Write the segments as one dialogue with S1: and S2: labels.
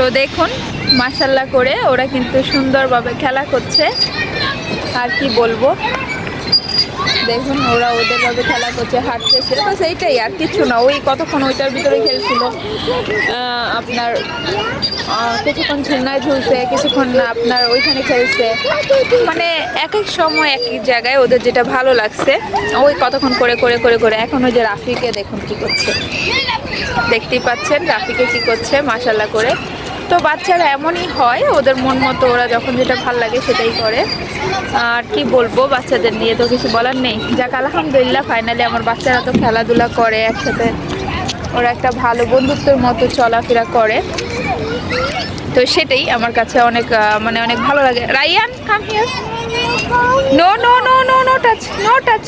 S1: তো দেখুন মাসাল্লাহ করে ওরা কিন্তু সুন্দরভাবে খেলা করছে। আর কি বলব? দেখুন, ওরা ওদের ভাবে খেলা করছে, হাঁটতেছে। বাস এইটাই আর কিছু না, ওই কতক্ষণ ওইটার ভিতরে খেলছিল। আপনার কিছুক্ষণ ঝুলনায় ঝুলছে, কিছুক্ষণ আপনার ওইখানে খেলছে। মানে এক এক সময় এক এক জায়গায় ওদের যেটা ভালো লাগছে, ওই কতক্ষণ করে করে করে করে। এখন ওই যে রাফিকে দেখুন কি করছে। দেখতেই পাচ্ছেন রাফিকে কি করছে মাসাল্লাহ করে। তো বাচ্চারা এমনই হয়, ওদের মন মতো ওরা যখন যেটা ভালো লাগে সেটাই করে। আর কি বলব বাচ্চাদের নিয়ে তো কিছু বলার নেই। যাক, আলহামদুলিল্লাহ ফাইনালি আমার বাচ্চারা তো খেলাধুলা করে একসাথে। ওরা একটা ভালো বন্ধুত্বের মতো চলাফেরা করে। তো সেটাই আমার কাছে অনেক মানে অনেক ভালো লাগে। Rayan come here no no no no no touch no touch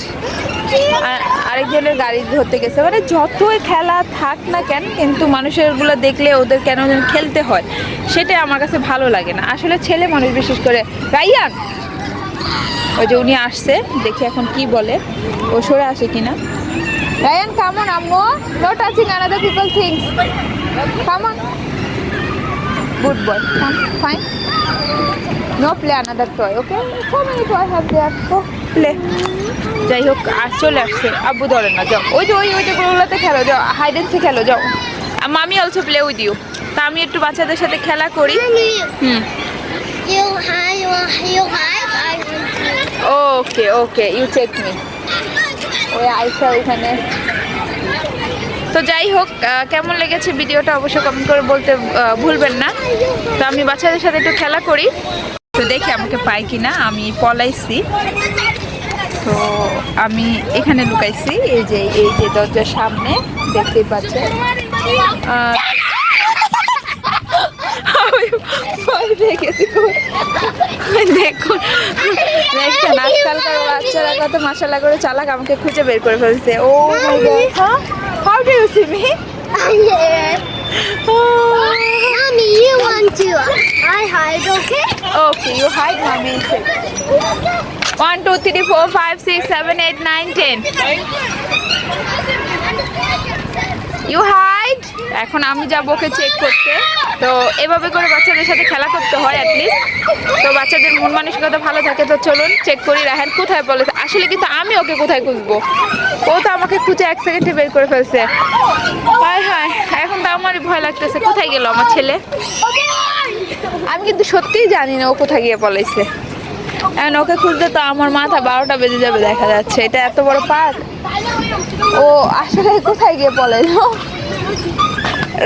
S1: আরেকজনের গাড়ি ধরতে গেছে। মানে যতই খেলা থাক না কেন, কিন্তু মানুষেরগুলো দেখলে ওদের কেন যেন খেলতে হয়, সেটা আমার কাছে ভালো লাগে না। আসলে ছেলে মানুষ বিশেষ করে। রাইয়ান? ওই যে উনি আসছে, দেখি এখন কি বলে। ও সরে আসে কিনা। রায়ান কামন আম্মু। No touching another people things come on good boy fine no play another toy okay so many toy have there to play যাই হোক আর চলে আসছে। আব্বু ধরেন না যাও। ওই যে ওই ওই যে গুলোতে খেলো যাও। হাইডেন্সে খেলো যাও। মামি অলসো প্লে উইথ ইউ তা আমি একটু বাচ্চাদের সাথে খেলা করি। হুম.
S2: Okay okay you
S1: check me ওই আইসা ওইখানে তো যাই হোক কেমন লেগেছে ভিডিওটা অবশ্যই কমেন্ট করে বলতে ভুলবেন না। তো আমি বাচ্চাদের সাথে একটু খেলা করি। তো দেখি আমাকে পাই কিনা। আমি পলাইছি। তো আমি এখানে লুকাইছি। এই যে এই যে দরজার সামনে, দেখতেই পাচ্ছেন। দেখুন আজকালকার বাচ্চারা কত মাসালা করে চালাক আমাকে খুঁজে বের করে ফেলছে। ও God how do you see me
S2: Mommy, you want to. I hide, okay?
S1: Okay you hide mummy one two three four five six seven eight nine ten you hide এখন আমি যাব ওকে চেক করতে তো এভাবে করে বাচ্চাদের সাথে খেলা করতে হয় অ্যাটলিস্ট তো বাচ্চাদের মন মানসিকতা ভালো থাকে তো চলুন চেক করি রাহেন কোথায় বলে আসলে কিন্তু আমি ওকে কোথায় খুঁজবো? ও তো আমাকে খুঁজে এক সেকেন্ডে বের করে ফেলছে। হায় হায়, এখন তো আমারই ভয় লাগতেছে। কোথায় গেল আমার ছেলে? আমি কিন্তু সত্যিই জানি না ও কোথায় গিয়ে পলাইছে। এখন ওকে খুঁজতে তো আমার মাথা বারোটা বেজে যাবে দেখা যাচ্ছে। এটা এত বড় পার্ক? ও আসলে কোথায় গিয়ে পলাইলো?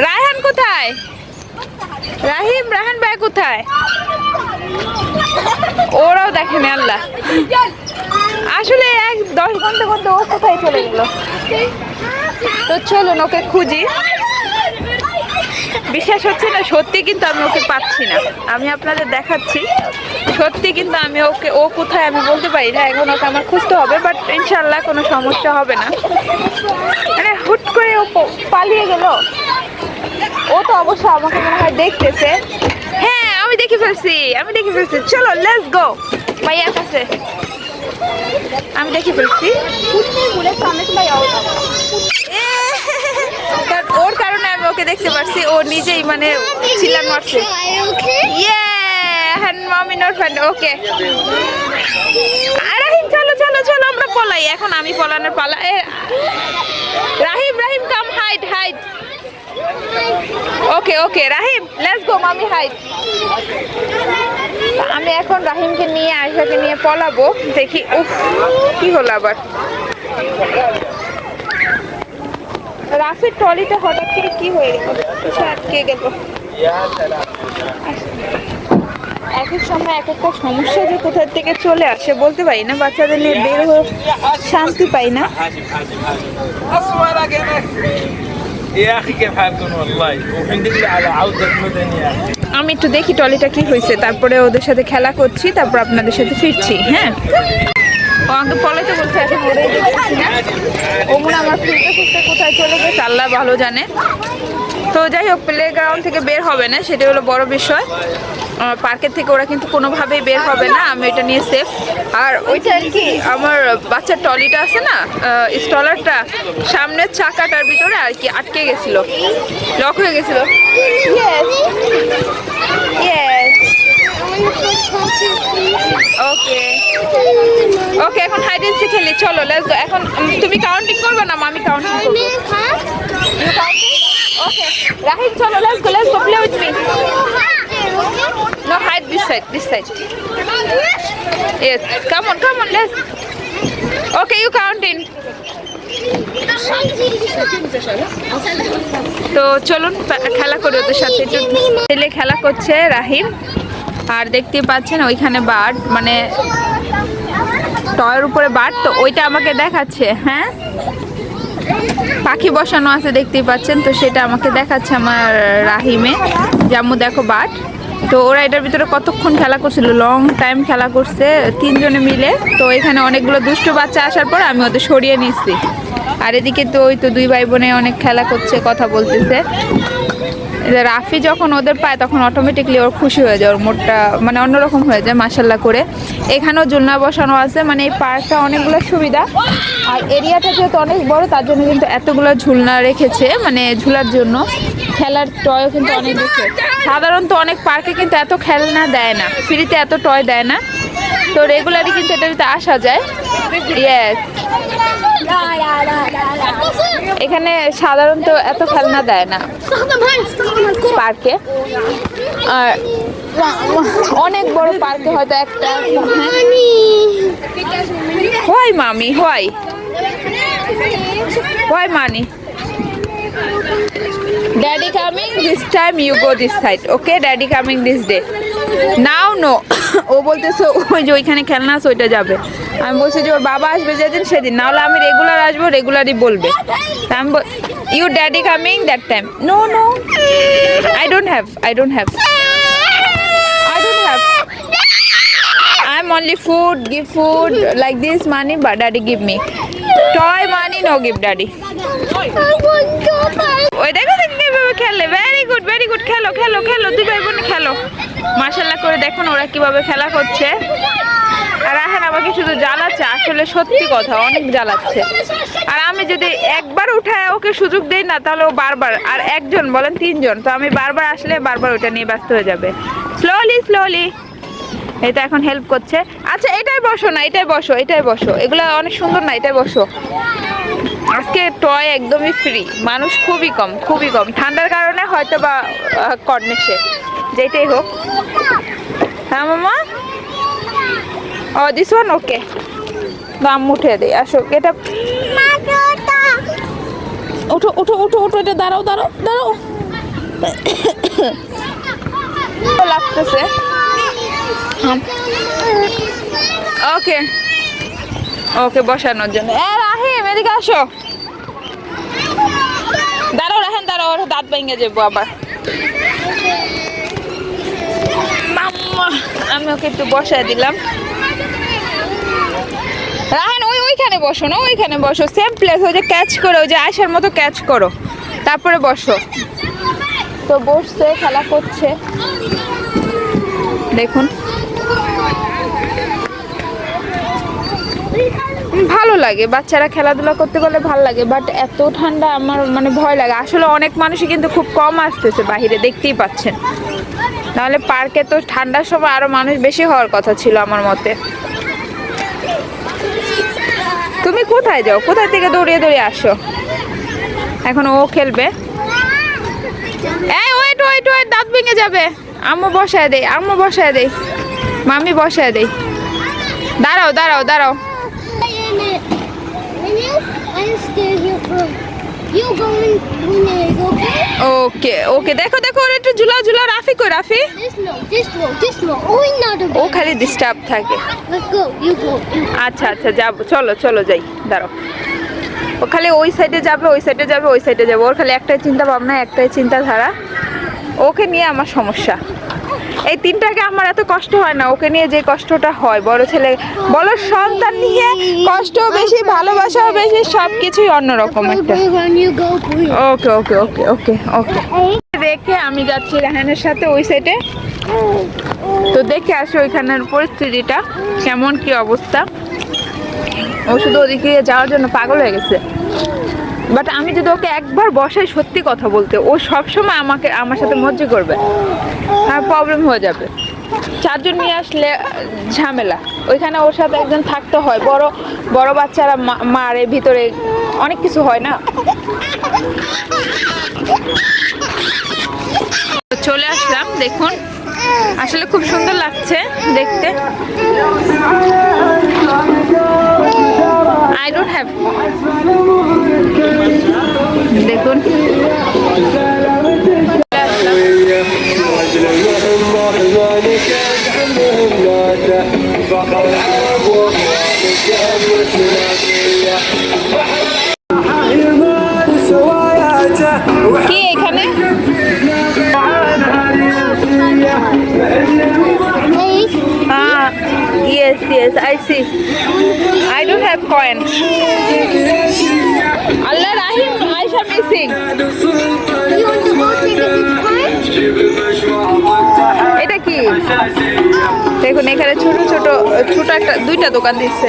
S1: রায়হান কোথায়? রাহিম, রাহান ভাই কোথায়? ওরাও দেখেনি আল্লাহ। আসলে এক দশ ঘণ্টা ঘণ্টা ও কোথায় চলে গেল? তো চলুন, ওকে খুঁজি। বিশ্বাস হচ্ছে না, সত্যি কিন্তু আমি ওকে পাচ্ছি না। আমি আপনাদের দেখাচ্ছি। সত্যি কিন্তু আমি ওকে, ও কোথায় আমি বলতে পারি না। এখন ওকে আমার খুঁজতে হবে বাট ইনশাল্লাহ কোনো সমস্যা হবে না। মানে হুট করে ও পালিয়ে গেল। ও তো অবশ্য আমাকে মনে হয় দেখতেছে। হ্যাঁ আমি দেখে ফেলছি, আমি দেখে ফেলছি। চলো লেটস গো ভাইয়া কাছে আমি দেখে ফেলছি। ওর কারণে আমি ওকে দেখতে পারছি। ও নিজেই মানে চিল্লান মারছে। মামি নট ফ্রেন্ড ওকে রাহিম, চলো চলো চলো, আমরা পলাই। এখন আমি পলানোর পালা Rahim Rahim come hide hide okay Rahim let's go mummy hide আমি এখন রাহিমকে নিয়ে আয়সাকে নিয়ে পলাবো, দেখি, উফ, কি হলো আবার। রাফির ট্রলিটা হঠাৎ করে কি হয়ে গেল? কিছু আটকে গেল। এক এক সময় এক একটা সমস্যা যে কোথা থেকে চলে আসে, বলতে পারি না, বাচ্চাদের নিয়ে বের হয়ে শান্তি পাই না।
S3: حاسب حاسب حاسب اصور اجيبك يا اخي كيف حالكم والله وحمد لله على عودة مدن يا اخي
S1: আমি একটু দেখি টলিটা কি হয়েছে তারপরে ওদের সাথে খেলা করছি তারপর আপনাদের সাথে ফিরছি হ্যাঁ ও আমাকে পলাইতে বলছে এখন ওরে দেখতেছি না ও মনে হয় আমার ফিরতে ফিরতে কোথায় চলে গেছে আল্লাহ ভালো জানে তো যাই হোক প্লে গ্রাউন্ড থেকে বের হবে না সেটা হলো বড় বিষয়। পার্কের থেকে ওরা কিন্তু কোনোভাবেই বের হবে না আমি এটা নিয়ে সেফ আর ওইটা আর কি আমার বাচ্চার টলিটা আছে না স্টলারটা সামনের চাকাটার ভিতরে আর কি আটকে গেছিল। লক হয়ে গেছিল. ওকে ওকে এখন হাইড এন্ড খেলি চলো লেটস এখন তুমি কাউন্টিং করবে না আমি কাউন্টিং করব। রাহিল চলো let's go let's go play with me no hide this side this side Yes, come on, come on, let's. Okay, you count in. তো চলুন খেলা করি ওদের সাথে। একটু ছেলে খেলা করছে রাহিম আর দেখতে পাচ্ছেন ওইখানে বার্ড মানে টয়ের উপরে বার্ড তো ওইটা আমাকে দেখাচ্ছে হ্যাঁ? পাখি বসানো আছে, দেখতেই পাচ্ছেন। তো সেটা আমাকে দেখাচ্ছে আমার রাহিমে। জাম্মু দেখো বাট তো ওরা এটার ভিতরে কতক্ষণ খেলা করছিল? লং টাইম খেলা করছে, তিনজনে মিলে। তো এখানে অনেকগুলো দুষ্ট বাচ্চা আসার পর আমি ওদের সরিয়ে নিচ্ছি। আর এদিকে তো ওই তো দুই ভাই বোনে অনেক খেলা করছে, কথা বলতেছে। রাফি যখন ওদের পায়, তখন অটোমেটিকলি ওর খুশি হয়ে যায়, ওর মোটটা মানে অন্যরকম হয়ে যায় মাসাল্লাহ করে। এখানেও ঝুলনা বসানো আছে মানে এই পার্কটা অনেকগুলো সুবিধা। আর এরিয়াটা যেহেতু অনেক বড়, তার জন্য কিন্তু এতগুলো ঝুলনা রেখেছে মানে ঝুলার জন্য। খেলার টয়ও কিন্তু অনেক বেশি। সাধারণত অনেক পার্কে কিন্তু এত খেলনা দেয় না ফ্রিতে এত টয় দেয় না। তো রেগুলারই কিন্তু এটাতে আসা যায়। এখানে সাধারণত এত খেলনা দেয় না। পার্কে আর অনেক বড় পার্কে হয়তো একটা। হোয়াই মামি হয় হয় mummy daddy coming this time you go this side okay daddy coming this day now no ও বলতেছে ওই যে ওইখানে খেলনা আছে ওইটা যাবে। আমি বলছি যে ওর বাবা আসবে যেদিন সেদিন। নাহলে আমি রেগুলার আসব রেগুলারই বলবে। আমি you daddy coming that time no no I don't have I don't have I don't have I'm only food, give food like this money, but daddy give me. Toy money, no give daddy. ওই দেখো দেখো কীভাবে খেলে very good very good খেলো খেলো খেলো। দুই ভাই বোন খেলো। মার্শাল্লাহ করে দেখুন ওরা কীভাবে খেলা করছে। আর রাহেন আমাকে শুধু জ্বালাচ্ছে। আসলে সত্যি কথা অনেক জ্বালাচ্ছে। আর আমি যদি একবার উঠায় ওকে সুযোগ দেই না তাহলে ও বারবার আর একজন বলেন তিনজন তো আমি বারবার আসলে বারবার ওটা নিয়ে ব্যস্ত হয়ে যাবে। স্লোলি স্লোলি এটা এখন হেল্প করছে। আচ্ছা এটাই বসো না, এটাই বসো এটাই বসো। এগুলো অনেক সুন্দর না, এটাই বসো। আজকে টয় একদমই ফ্রি মানুষ খুবই কম খুবই কম। ঠান্ডার কারণে হয়তো বা কর্নেশে যেটাই হোক। হ্যাঁ মামা? ও দিস ওয়ান ওকে দাম উঠে দিই, আসো, এটা উঠো উঠো উঠো উঠো, এটা দাঁড়াও দাঁড়াও দাঁড়াও। লাগতেছে। ওকে ওকে বসানোর জন্য। রাহিম, এদিকে আসো। দাঁড়াও রাহেন দাঁড়াও দাঁত ভেঙে যাব আবার। আমি ওকে একটু বসায় দিলাম। রাহেন ওই ওইখানে বসো না, ওইখানে বসো। সেম প্লেস ওই যে ক্যাচ করো, ওই যে আয়সার মতো ক্যাচ করো। তারপরে বসো। তো বসছে, খেলা করছে। দেখুন। ভালো লাগে, বাচ্চারা খেলাধুলা করতে গেলে ভালো লাগে বাট এত ঠান্ডা আমার মানে ভয় লাগে। আসলে অনেক মানুষই কিন্তু খুব কম আসতেছে বাইরে দেখতেই পাচ্ছেন। নাহলে পার্কে তো ঠান্ডার সময় আরও মানুষ বেশি হওয়ার কথা ছিল আমার মতে। তুমি কোথায় যাও? কোথায় থেকে দৌড়িয়ে দৌড়িয়ে আসো? এখন ও খেলবে। এই ওয়েট ওয়েট ওয়েট দাঁত ভেঙে যাবে। আম্মু বসায় দেই, আম্মু বসায় দেই। মামি বসায় দেই। দাঁড়াও দাঁড়াও দাঁড়াও? ওকে ওকে, দেখো দেখো, ওর একটু ঝুলাও ঝুলাও, রাফি কই, রাফি? ও খালি ডিস্টার্ব থাকে। আচ্ছা আচ্ছা যাব, চলো চলো যাই, দাঁড়াও। ও খালি ওই সাইডে যাবে, ওই সাইডে যাবে, ওই সাইডে যাবে। ওর খালি একটাই চিন্তা ভাবনা, একটাই চিন্তাধারা। ওকে নিয়ে আমার সমস্যা। এই তিনটাকে আমার এত কষ্ট হয় না, ওকে নিয়ে যে কষ্টটা হয়, বড় ছেলে, বড় সন্তান নিয়ে কষ্ট বেশি, ভালোবাসাও বেশি সব কিছুই অন্যরকম একটা. ওকে ওকে ওকে ওকে ওকে। রেখে আমি যাচ্ছি রাহানের সাথে ওই সাইডে তো দেখে আসো ওইখানের পরিস্থিতিটা, কেমন কি অবস্থা। ও শুধু ওদিকে যাওয়ার জন্য পাগল হয়ে গেছে। বাট আমি যদি ওকে একবার বসাই সত্যি কথা বলতে, ও সব সময় আমাকে, আমার সাথে মজ্জা করবে। আর প্রবলেম হয়ে যাবে। চারজন নিয়ে আসলে, ঝামেলা। ওইখানে ওর সাথে একজন থাকতে হয়। বড় বড় বাচ্চারা মারে, ভিতরে অনেক কিছু হয় না? চলে আসলাম, দেখুন। আসলে খুব সুন্দর লাগছে দেখতে। আই ডোন্ট হ্যাভ দেখুন। চলে yes, I see. I don't have coin. Allah Rahim, Aisha missing. এটা কি দেখুন এখানে ছোট ছোট ছোট একটা দুইটা দোকান দিচ্ছে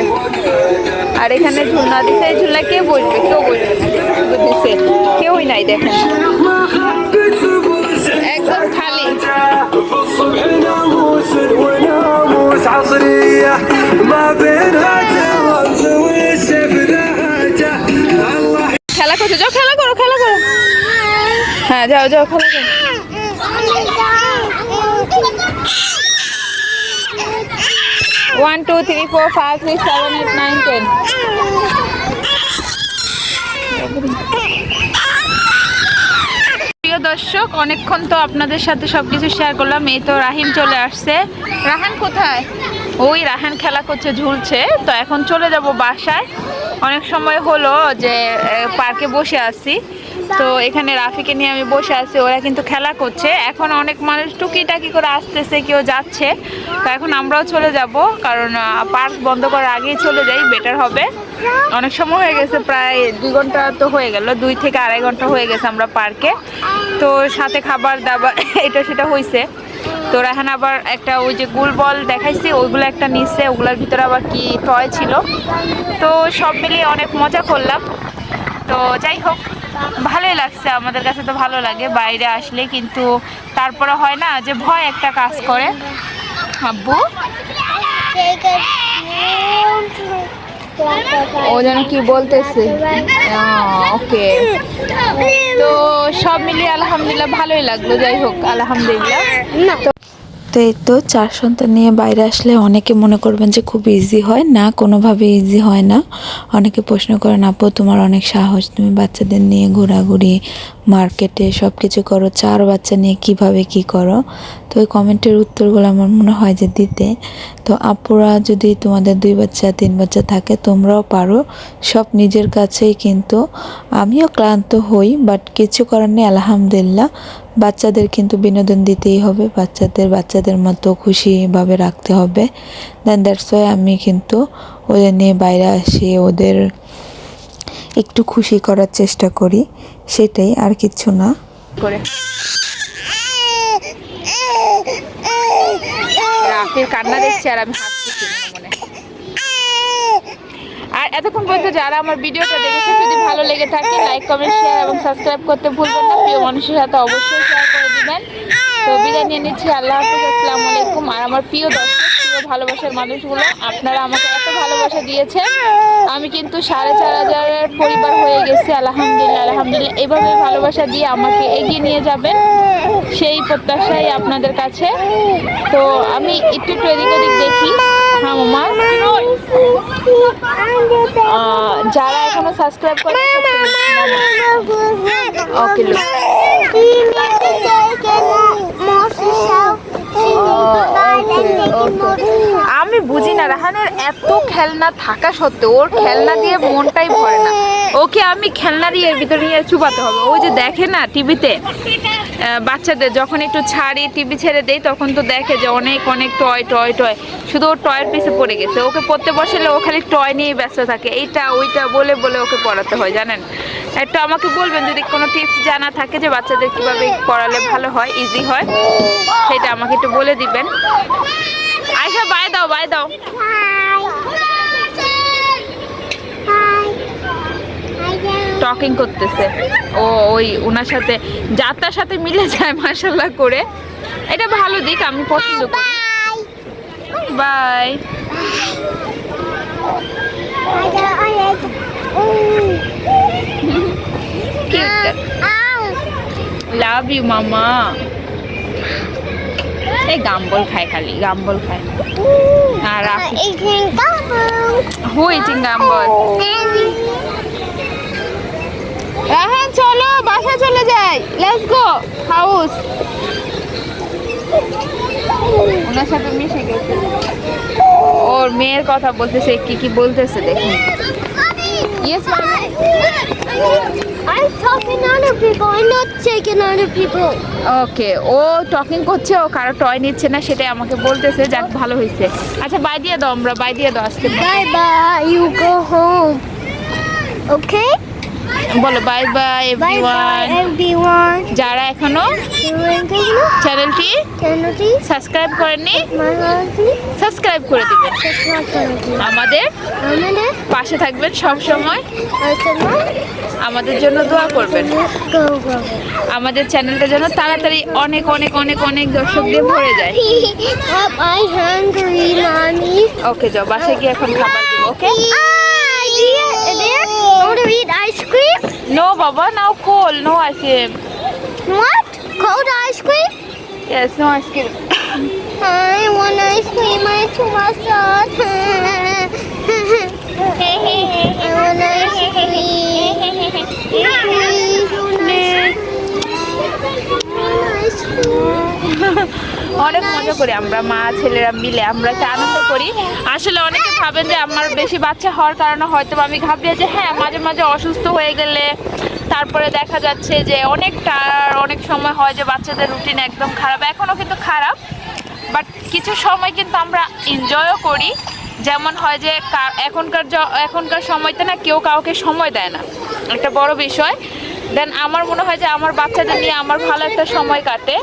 S1: আর এখানে ঝুলনা দিচ্ছে এই ঝুলনা কে বসবে কেউ বসবে দিচ্ছে কেউই নাই দেখেন একদম খালি খেলা করছে? যাও, খেলা করো খেলা করো। হ্যাঁ যাও যাও, খেলা করো। One two three four five six seven eight nine ten দর্শক, অনেকক্ষণ তো আপনাদের সাথে সবকিছু শেয়ার করলাম। এই তো রাহিম চলে আসছে। রাহান কোথায়? ওই রাহান খেলা করছে, ঝুলছে। তো এখন চলে যাব বাসায়। অনেক সময় হলো যে পার্কে বসে আছি। তো এখানে রাফিকে নিয়ে আমি বসে আছি, ওরা কিন্তু খেলা করছে। এখন অনেক মানুষ টুকিটাকি করে আসতেছে, কেউ যাচ্ছে। তো এখন আমরাও চলে যাব, কারণ পার্ক বন্ধ করার আগেই চলে যাই, বেটার হবে। অনেক সময় হয়ে গেছে, প্রায় দুই ঘণ্টা তো হয়ে গেল, দুই থেকে আড়াই ঘণ্টা হয়ে গেছে আমরা পার্কে। তো সাথে খাবার দাবার, এটা সেটা হয়েছে তো রাহান আবার একটা ওই যে গুল বল দেখাইছি, ওইগুলো একটা নিচ্ছে ওগুলোর ভিতরে আবার কি টয় ছিল। তো সব মিলিয়ে অনেক মজা করলাম। তো যাই হোক ভালোই লাগছে আমাদের কাছে তো ভালো লাগে বাইরে আসলে কিন্তু তারপরে হয় না যে ভয় একটা কাজ করে। আব্বু? ও যেন কি বলতেছে। ওকে। তো সব মিলিয়ে আলহামদুলিল্লাহ ভালোই লাগল যাই হোক আলহামদুলিল্লাহ।
S4: তো এই তো চার সন্তান নিয়ে বাইরে আসলে অনেকে মনে করবেন যে খুব ইজি হয়। না কোনোভাবে ইজি হয় না। অনেকে প্রশ্ন করেন, আপু, তোমার অনেক সাহস। তুমি বাচ্চাদের নিয়ে ঘোরাঘুরি, মার্কেটে সব কিছু করো। চার বাচ্চা নিয়ে কীভাবে কি করো? তো ওই কমেন্টের উত্তরগুলো আমার মনে হয় যে দিতে। তো আপুরা যদি তোমাদের দুই বাচ্চা, তিন বাচ্চা থাকে, তোমরাও পারো। সব নিজের কাছেই কিন্তু। আমিও ক্লান্ত হই বাট কিছু করার নেই, আলহামদুলিল্লাহ। বাচ্চাদের কিন্তু বিনোদন দিতেই হবে। বাচ্চাদের বাচ্চাদের মতো খুশিভাবে রাখতে হবে। দেন দ্যাটস ওয়াই আমি কিন্তু ওদের নিয়ে বাইরে আসি, ওদের একটু খুশি করার চেষ্টা করি। সেটাই আর কিছু না।
S1: করে। কান্না দেখছি আর আমি মনে আর এতক্ষণ পর্যন্ত যারা আমার ভিডিওটা দেখেছে যদি ভালো লেগে থাকে লাইক কমেন্ট শেয়ার এবং সাবস্ক্রাইব করতে ভুলবেন না। প্রিয় মানুষের সাথে অবশ্যই শেয়ার করে দিবেন। তো বিদায় নিয়ে নিচ্ছি। আল্লাহ হাফিজ, আসসালামু আলাইকুম। আর আমার প্রিয় দর্শক, প্রিয় ভালোবাসার মানুষগুলো, আপনারা আমাকে এত ভালোবাসা দিয়েছেন। আমি কিন্তু সাড়ে চার হাজারের পরিবার হয়ে গেছি, আলহামদুলিল্লাহ আলহামদুলিল্লাহ। এইভাবে ভালোবাসা দিয়ে আমাকে এগিয়ে নিয়ে যাবেন, সেই প্রত্যাশাই আপনাদের কাছে। তো আমি একটু একটু এদিক ওদিক দেখি। হ্যাঁ মামা যারা এখনও সাবস্ক্রাইব করে ওকে লোক রাহানের এত খেলনা থাকা সত্ত্বেও ওর খেলনা দিয়ে মনটাই ভরে না। ওকে আমি খেলনা দিয়ে ভিতরে নিয়ে চুপাতে হবে। ও যে দেখে না টিভিতে বাচ্চাদের যখন একটু ছাড়ি, টিভি ছেড়ে দেই তখন তো দেখে যে অনেক অনেক টয় টয় টয়। শুধু ও টয়ের পিছে পড়ে গেছে। ওকে পড়তে বসলে ও খালি টয় নিয়েই ব্যস্ত থাকে। এইটা, ওইটা বলে বলে ওকে পড়াতে হয়, জানেন? একটু আমাকে বলবেন যদি কোনো টিপস জানা থাকে যে বাচ্চাদের কীভাবে পড়ালে ভালো হয় ইজি হয়, সেটা আমাকে একটু বলে দিবেন। আয়সা বাই দাও বাই দাও। টকিং করতেছে। ও ওই ওনার সাথে যাত্রার সাথে মিলে যায় মার্শাল্লাহ করে। এটা ভালো দিক আমি পছন্দ করি। বাই। লাভ ইউ মামা। এই গাম্বল খায় খালি গাম্বল খায়। আর হু ইটিং গাম্বল। রাহান চলো বাসা চলে যাই। লেটস গো হাউস ওনার সাথে মিশে গেছে। ওর মেয়ের কথা বলতেছে কি কি বলতেছে দেখুন। Yes
S2: I'm talking to other people. I'm not taking other people.
S1: Okay, O talking করছে, ও কারও টয় নিচ্ছে না, সেটাই আমাকে বলতেছে, যাক, ভালো হয়েছে আচ্ছা বাই দিয়ে দাও আমরা বাই দিয়ে দাও, আজকে
S2: bye bye you go home Okay?
S1: বলো বাই বাই এভরিওয়ান যারা এখনও চ্যানেলটি সাবস্ক্রাইব করেননি সাবস্ক্রাইব করে দিবেন। আমাদের পাশে থাকবেন সব সময় আমাদের জন্য দোয়া করবেন. আমাদের চ্যানেলটা যেন তাড়াতাড়ি অনেক অনেক অনেক অনেক দর্শক দিয়ে ভরে যায়। ওকে যাও বাসায় গিয়ে এখন খাবার দিব ওকে.
S2: want to eat ice cream?
S1: No, Baba, now cold, no ice cream.
S2: What? Cold ice cream?
S1: Yes, no ice cream.
S2: I want ice cream, I too much.
S1: অনেক মজা করি আমরা, মা, ছেলেরা মিলে আমরা একটা আনন্দ করি। আসলে অনেকে ভাবেন যে আমার বেশি বাচ্চা হওয়ার কারণে হয়তো আমি ঘাবড়িয়ে যে হ্যাঁ মাঝে মাঝে অসুস্থ হয়ে গেলে তারপরে দেখা যাচ্ছে যে অনেকটা অনেক সময় হয় যে বাচ্চাদের রুটিন একদম খারাপ। এখনও কিন্তু খারাপ বাট কিছু সময় কিন্তু আমরা এনজয়ও করি। যেমন হয় যে এখনকার এখনকার সময়তে না কেউ কাউকে সময় দেয় না। একটা বড় বিষয়। দেন আমার মনে হয় যে আমার বাচ্চাদের নিয়ে আমার ভালো একটা সময় কাটে।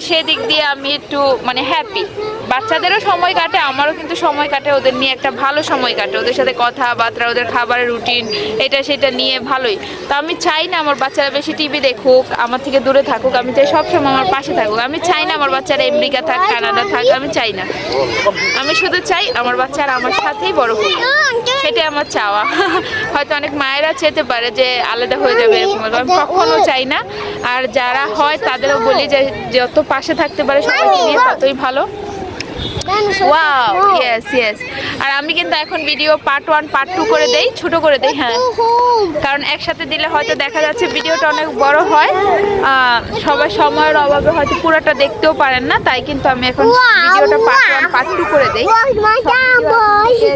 S1: সেদিক দিয়ে আমি একটু মানে হ্যাপি বাচ্চাদেরও সময় কাটে, আমারও কিন্তু সময় কাটে, ওদের নিয়ে একটা ভালো সময় কাটে। ওদের সাথে কথাবার্তা ওদের খাবারের রুটিন এটা সেটা নিয়ে ভালোই। তো আমি চাই না আমার বাচ্চারা বেশি টিভি দেখুক, আমার থেকে দূরে থাকুক, আমি চাই সবসময় আমার পাশে থাকুক। আমি চাই না আমার বাচ্চারা আমেরিকা থাক, কানাডা থাক, আমি চাই না। আমি শুধু চাই আমার বাচ্চারা আমার সাথেই বড় হোক। সেটাই আমার চাওয়া। হয়তো অনেক মায়েরা চেতে পারে যে আলাদা হয়ে যাবে এরকম। আমি কখনো চাই না। আর যারা হয় তাদেরও বলি যে যত পাশে থাকতে পারে সবাইকে নিয়ে ততই ভালো। ওয়াও ইয়েস ইয়েস আর আমি কিন্তু এখন video part one part two করে দেই ছোট করে দেই হ্যাঁ। কারণ একসাথে দিলে হয়তো দেখা যাচ্ছে ভিডিওটা অনেক বড় হয়। সবাই সময়ের অভাবে হয়তো পুরোটা দেখতেও পারেন না তাই কিন্তু আমি এখন ভিডিওটা পার্ট ওয়ান পার্ট টু করে দেই.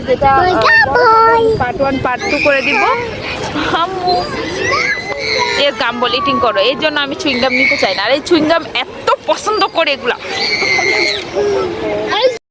S1: যেটা পার্ট ওয়ান পার্ট টু করে দিব। আম্মু গাম বলে ইটিং করো। এই জন্য আমি চুইংগাম নিতে চাই না। আর এই চুইংগাম এত পছন্দ করে এগুলা।